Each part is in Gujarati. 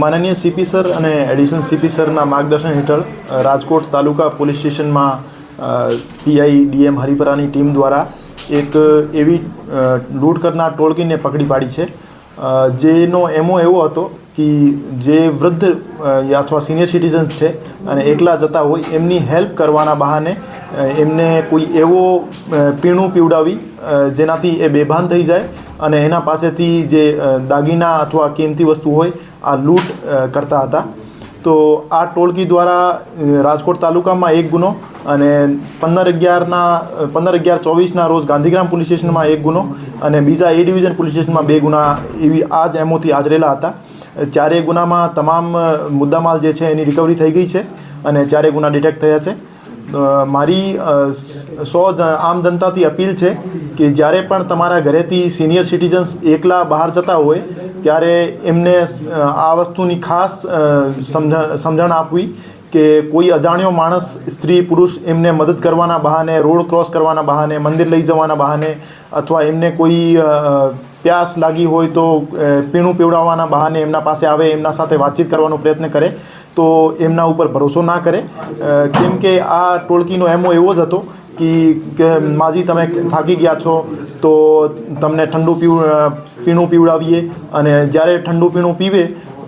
માનનીય સીપી સર અને એડિશનલ સીપી સરના માર્ગદર્શન હેઠળ રાજકોટ તાલુકા પોલીસ સ્ટેશનમાં પીઆઈ ડીએમ હરિપરાની ટીમ દ્વારા એક એવી લૂંટ કરનાર ટોળકીને પકડી પાડી છે. જેનો એમો એવો હતો કે જે વૃદ્ધ અથવા સિનિયર સિટીઝન્સ છે અને એકલા જતા હોય, એમની હેલ્પ કરવાના બહાને એમને કોઈ એવો પીણું પીવડાવી જેનાથી એ બેભાન થઈ જાય અને એના પાસેથી જે દાગીના અથવા કિંમતી વસ્તુ હોય આ લૂંટ કરતા હતા. તો આ ટોળકી દ્વારા રાજકોટ તાલુકામાં એક ગુનો અને પંદર અગિયારના પંદર અગિયાર ચોવીસના રોજ ગાંધીગ્રામ પોલીસ સ્ટેશનમાં એક ગુનો અને બીજા એ ડિવિઝન પોલીસ સ્ટેશનમાં બે ગુના એવી આ જ એમોથી આચરેલા હતા ચારેય ગુનામાં તમામ મુદ્દામાલ જે છે એની રિકવરી થઈ ગઈ છે અને ચારેય ગુના ડિટેક્ટ થયા છે. મારી સો આમ જનતાથી અપીલ છે કે જ્યારે પણ તમારા ઘરેથી સિનિયર સિટીઝન્સ એકલા બહાર જતા હોય, ત્યારે એમને આ વસ્તુની ખાસ સમજ સમજણ આપવી કે કોઈ અજાણ્યો માણસ, સ્ત્રી, પુરુષ એમને મદદ કરવાના બહાને, રોડ ક્રોસ કરવાના બહાને, મંદિર લઈ જવાના બહાને અથવા એમને કોઈ પ્યાસ લાગી હોય તો પીણું પીવડાવવાના બહાને એમના પાસે આવે, એમના સાથે વાતચીત કરવાનો પ્રયત્ન કરે, તો એમના ઉપર ભરોસો ના કરે. કેમ કે આ ટોળકીનો એમો એવો જ હતો કે માજી તમે થાકી ગયા છો, તો તમને ઠંડુ પીવ પીણું પીવડાવીએ અને જ્યારે ઠંડુ પીણું પીવે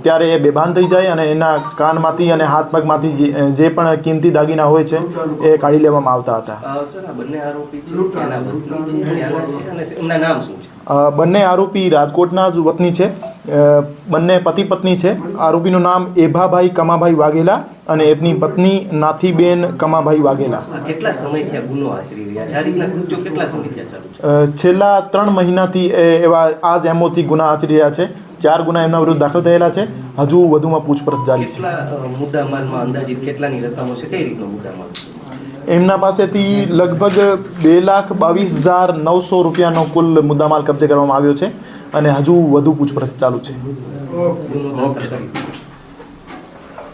ત્યારે એ બેભાન થઈ જાય અને એના કાનમાંથી અને હાથ પગમાંથી જે પણ કિંમતી દાગીના હોય છે એ કાઢી લેવામાં આવતા હતા. બંને આરોપી રાજકોટના જ વતની છે. બંને પતિ પત્ની છે. આરોપીનું નામ એભાભાઈ કમાભાઈ વાઘેલા અને એમની પત્ની નાથીબેન કમાભાઈ વાઘેલા. કેટલા સમયથી ગુનો આચરી રહ્યા? છે આ રીતના કૃત્યો કેટલા સમયથી ચાલુ છેલ્લા ત્રણ મહિનાથી એ એવા આ જ એમોથી ગુના આચરી રહ્યા છે. ચાર ગુના એમના વિરુદ્ધ દાખલ થયેલા છે. હજુ વધુમાં પૂછપરછ જારી છે. મુદ્દામાલમાં અંદાજિત કેટલાની રકમો છે? કઈ રીતનો મુદ્દામાલ એમના પાસેથી લગભગ બે લાખ બાવીસ હજાર નવસો રૂપિયાનો કુલ મુદ્દામાલ કબજે કરવામાં આવ્યો છે અને હજુ વધુ પૂછપરછ ચાલુ છે.